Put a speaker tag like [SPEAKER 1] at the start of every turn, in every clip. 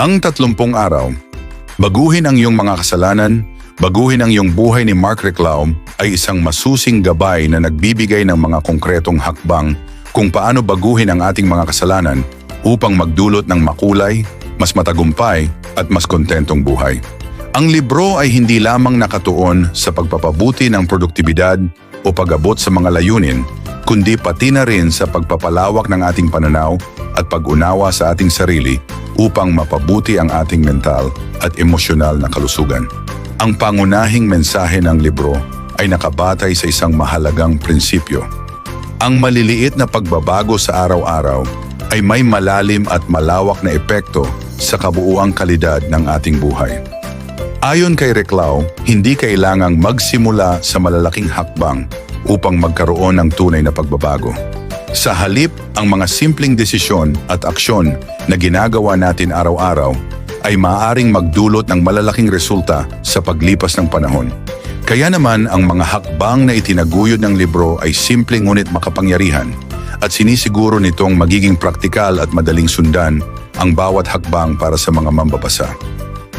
[SPEAKER 1] Ang tatlumpung araw, baguhin ang iyong mga kasalanan, baguhin ang iyong buhay ni Mark Reclaum ay isang masusing gabay na nagbibigay ng mga konkretong hakbang kung paano baguhin ang ating mga kasalanan upang magdulot ng makulay, mas matagumpay at mas kontentong buhay. Ang libro ay hindi lamang nakatuon sa pagpapabuti ng produktibidad o pag-abot sa mga layunin, kundi pati na rin sa pagpapalawak ng ating pananaw at pag-unawa sa ating sarili upang mapabuti ang ating mental at emosyonal na kalusugan. Ang pangunahing mensahe ng libro ay nakabatay sa isang mahalagang prinsipyo. Ang maliliit na pagbabago sa araw-araw ay may malalim at malawak na epekto sa kabuuang kalidad ng ating buhay. Ayon kay Reclau, hindi kailangang magsimula sa malalaking hakbang upang magkaroon ng tunay na pagbabago. Sa halip, ang mga simpleng desisyon at aksyon na ginagawa natin araw-araw ay maaaring magdulot ng malalaking resulta sa paglipas ng panahon. Kaya naman ang mga hakbang na itinaguyod ng libro ay simpleng ngunit makapangyarihan at sinisiguro nitong magiging praktikal at madaling sundan ang bawat hakbang para sa mga mambabasa.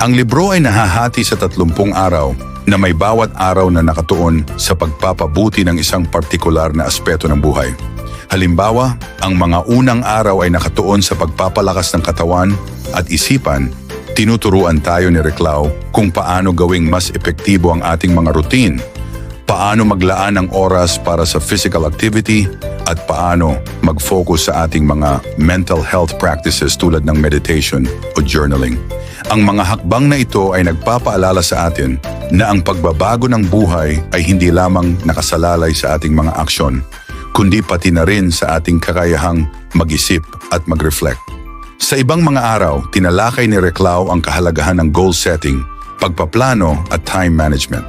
[SPEAKER 1] Ang libro ay nahahati sa 30 araw na may bawat araw na nakatuon sa pagpapabuti ng isang partikular na aspeto ng buhay. Halimbawa, ang mga unang araw ay nakatuon sa pagpapalakas ng katawan at isipan, tinuturuan tayo ni Reclau kung paano gawing mas epektibo ang ating mga routine, paano maglaan ng oras para sa physical activity, at paano mag-focus sa ating mga mental health practices tulad ng meditation o journaling. Ang mga hakbang na ito ay nagpapaalala sa atin na ang pagbabago ng buhay ay hindi lamang nakasalalay sa ating mga aksyon, kundi pati na rin sa ating kakayahang mag-isip at mag-reflect. Sa ibang mga araw, tinalakay ni Reclau ang kahalagahan ng goal setting, pagpaplano at time management.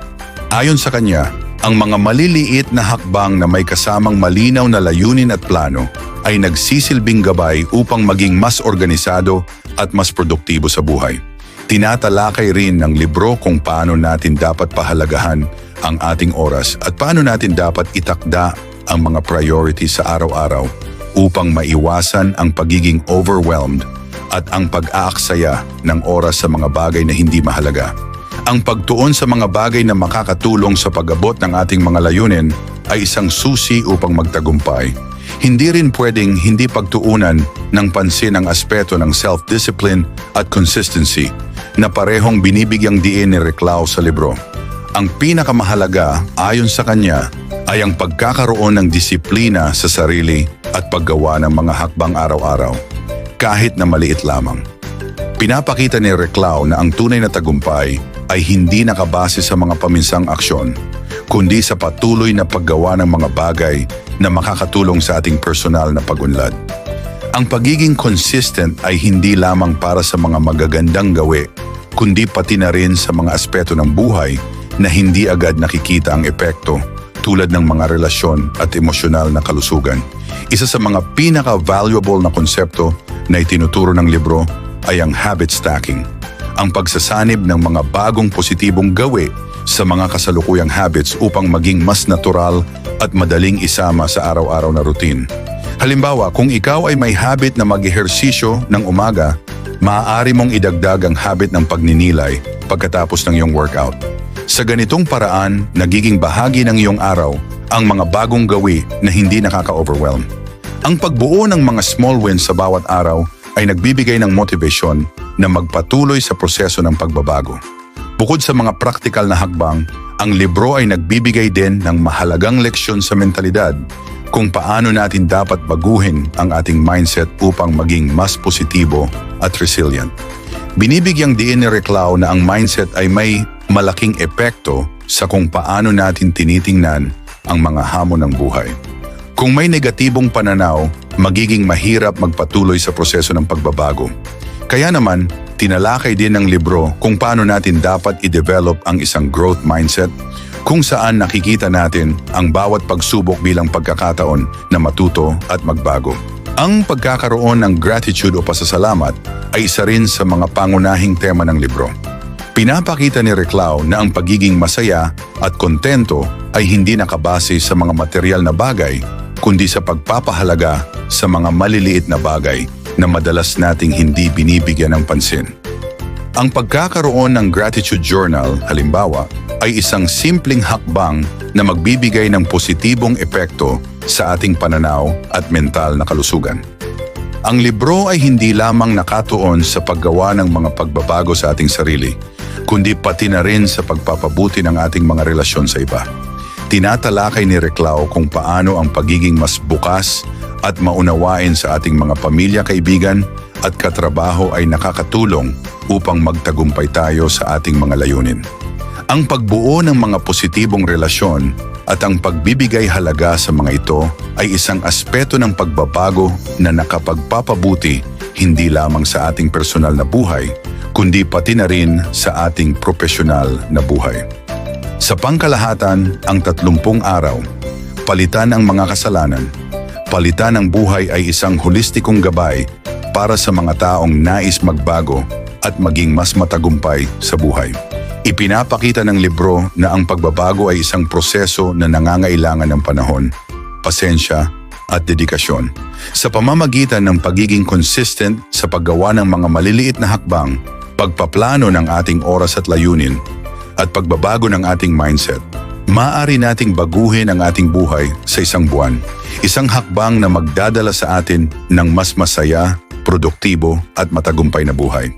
[SPEAKER 1] Ayon sa kanya, ang mga maliliit na hakbang na may kasamang malinaw na layunin at plano ay nagsisilbing gabay upang maging mas organisado at mas produktibo sa buhay. Tinatalakay rin ng libro kung paano natin dapat pahalagahan ang ating oras at paano natin dapat itakda ang mga priority sa araw-araw upang maiwasan ang pagiging overwhelmed at ang pag-aaksaya ng oras sa mga bagay na hindi mahalaga. Ang pagtuon sa mga bagay na makakatulong sa pag-abot ng ating mga layunin ay isang susi upang magtagumpay. Hindi rin pwedeng hindi pagtuunan ng pansin ang aspeto ng self-discipline at consistency na parehong binibigyang diin ni Reclau sa libro. Ang pinakamahalaga ayon sa kanya ay ang pagkakaroon ng disiplina sa sarili at paggawa ng mga hakbang araw-araw, kahit na maliit lamang. Pinapakita ni Reclau na ang tunay na tagumpay ay hindi nakabase sa mga paminsang aksyon, kundi sa patuloy na paggawa ng mga bagay na makakatulong sa ating personal na pagunlad. Ang pagiging consistent ay hindi lamang para sa mga magagandang gawi, kundi pati na rin sa mga aspeto ng buhay na hindi agad nakikita ang epekto tulad ng mga relasyon at emosyonal na kalusugan. Isa sa mga pinaka-valuable na konsepto na itinuturo ng libro ay ang habit stacking, ang pagsasanib ng mga bagong positibong gawi sa mga kasalukuyang habits upang maging mas natural at madaling isama sa araw-araw na routine. Halimbawa, kung ikaw ay may habit na mag-ehersisyo ng umaga, maaari mong idagdag ang habit ng pagninilay pagkatapos ng iyong workout. Sa ganitong paraan, nagiging bahagi ng iyong araw ang mga bagong gawi na hindi nakaka-overwhelm. Ang pagbuo ng mga small wins sa bawat araw ay nagbibigay ng motivation na magpatuloy sa proseso ng pagbabago. Bukod sa mga praktikal na hakbang, ang libro ay nagbibigay din ng mahalagang leksyon sa mentalidad kung paano natin dapat baguhin ang ating mindset upang maging mas positibo at resilient. Binibigyang diin ni Reclau na ang mindset ay may malaking epekto sa kung paano natin tinitingnan ang mga hamon ng buhay. Kung may negatibong pananaw, magiging mahirap magpatuloy sa proseso ng pagbabago. Kaya naman, tinalakay din ng libro kung paano natin dapat i-develop ang isang growth mindset kung saan nakikita natin ang bawat pagsubok bilang pagkakataon na matuto at magbago. Ang pagkakaroon ng gratitude o pasasalamat ay isa rin sa mga pangunahing tema ng libro. Pinapakita ni Reclau na ang pagiging masaya at kontento ay hindi nakabase sa mga material na bagay, kundi sa pagpapahalaga sa mga maliliit na bagay na madalas nating hindi binibigyan ng pansin. Ang pagkakaroon ng gratitude journal, halimbawa, ay isang simpleng hakbang na magbibigay ng positibong epekto sa ating pananaw at mental na kalusugan. Ang libro ay hindi lamang nakatuon sa paggawa ng mga pagbabago sa ating sarili, kundi pati na rin sa pagpapabuti ng ating mga relasyon sa iba. Tinatalakay ni Reclao kung paano ang pagiging mas bukas at maunawain sa ating mga pamilya, kaibigan at katrabaho ay nakakatulong upang magtagumpay tayo sa ating mga layunin. Ang pagbuo ng mga positibong relasyon at ang pagbibigay halaga sa mga ito ay isang aspeto ng pagbabago na nakapagpapabuti hindi lamang sa ating personal na buhay, kundi pati na rin sa ating profesional na buhay. Sa pangkalahatan, ang tatlumpung araw, palitan ang mga kasalanan, palitan ang buhay ay isang holistikong gabay para sa mga taong nais magbago at maging mas matagumpay sa buhay. Ipinapakita ng libro na ang pagbabago ay isang proseso na nangangailangan ng panahon, pasensya at dedikasyon. Sa pamamagitan ng pagiging consistent sa paggawa ng mga maliliit na hakbang, pagpaplano ng ating oras at layunin, at pagbabago ng ating mindset, maaari nating baguhin ang ating buhay sa isang buwan. Isang hakbang na magdadala sa atin ng mas masaya, produktibo at matagumpay na buhay.